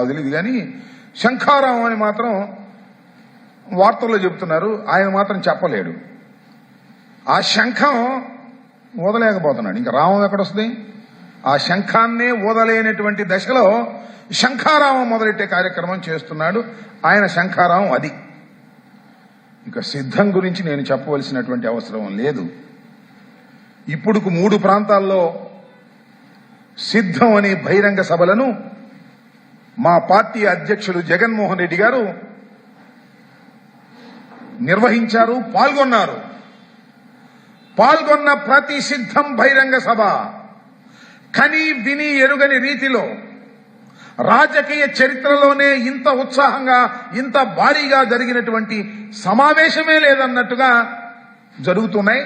నాకు తెలియదు కానీ శంఖారావం అని మాత్రం వార్తల్లో చెబుతున్నారు. ఆయన మాత్రం చెప్పలేడు. ఆ శంఖం ఊదలేకపోతున్నాడు ఇంకా రామం ఎక్కడొస్తుంది ఆ శంఖాన్నే ఊదలేనటువంటి దశలో శంఖారావం మొదలెట్టే కార్యక్రమం చేస్తున్నాడు. ఆయన శంఖారావం అది. ఇక సిద్ధం గురించి నేను చెప్పవలసినటువంటి అవసరం లేదు. ఇప్పుడుకు మూడు ప్రాంతాల్లో సిద్ధం అనే బహిరంగ సభలను మా పార్టీ అధ్యక్షులు జగన్మోహన్ రెడ్డి గారు నిర్వహించారు పాల్గొన్నారు. పాల్గొన్న ప్రతి సిద్ధం బహిరంగ సభ. కని విని ఎరుగని రీతిలో రాజకీయ చరిత్రలోనే ఇంత ఉత్సాహంగా ఇంత భారీగా జరిగినటువంటి సమావేశమే లేదన్నట్టుగా జరుగుతున్నాయి.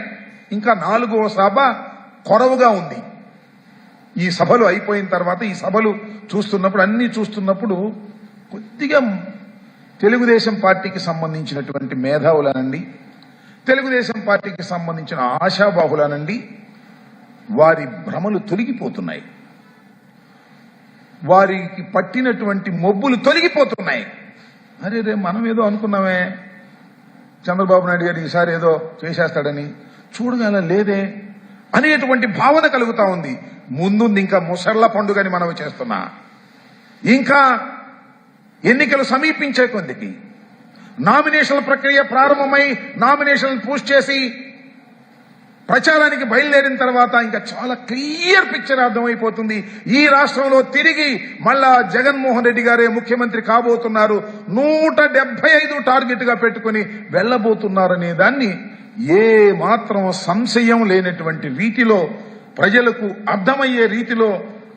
ఇంకా నాలుగవ సభ కొరవుగా ఉంది. ఈ సభలు అయిపోయిన తర్వాత ఈ సభలు చూస్తున్నప్పుడు అన్ని చూస్తున్నప్పుడు కొద్దిగా తెలుగుదేశం పార్టీకి సంబంధించినటువంటి మేధావులనండి తెలుగుదేశం పార్టీకి సంబంధించిన ఆశాబాహులనండి వారి భ్రమలు తొలగిపోతున్నాయి. వారికి పట్టినటువంటి మొబ్బులు తొలగిపోతున్నాయి. అరే రే మనం ఏదో అనుకున్నామే. చంద్రబాబు నాయుడు గారు ఈసారి ఏదో చేసేస్తాడని. చూడగల లేదే అనేటువంటి భావన కలుగుతా ఉంది. ముందుంది ఇంకా ముసళ్ళ పండుగని మనం చేస్తున్నా. ఇంకా ఎన్నికలు సమీపించే కొద్దికి నామినేషన్ల ప్రక్రియ ప్రారంభమై నామినేషన్లు పూర్తి చేసి ప్రచారానికి బయలుదేరిన తర్వాత ఇంకా చాలా క్లియర్ పిక్చర్ అర్థమైపోతుంది. ఈ రాష్ట్రంలో తిరిగి మళ్ళా జగన్మోహన్ రెడ్డి గారే ముఖ్యమంత్రి కాబోతున్నారు. నూట ఐదు టార్గెట్గా పెట్టుకుని వెళ్ళబోతున్నారనే దాన్ని ఏ మాత్రం సంశయం లేనటువంటి వీటిలో ప్రజలకు అర్థమయ్యే రీతిలో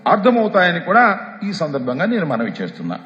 అర్థమవుతాయని కూడా ఈ సందర్భంగా నేను మనవి చేస్తున్నా.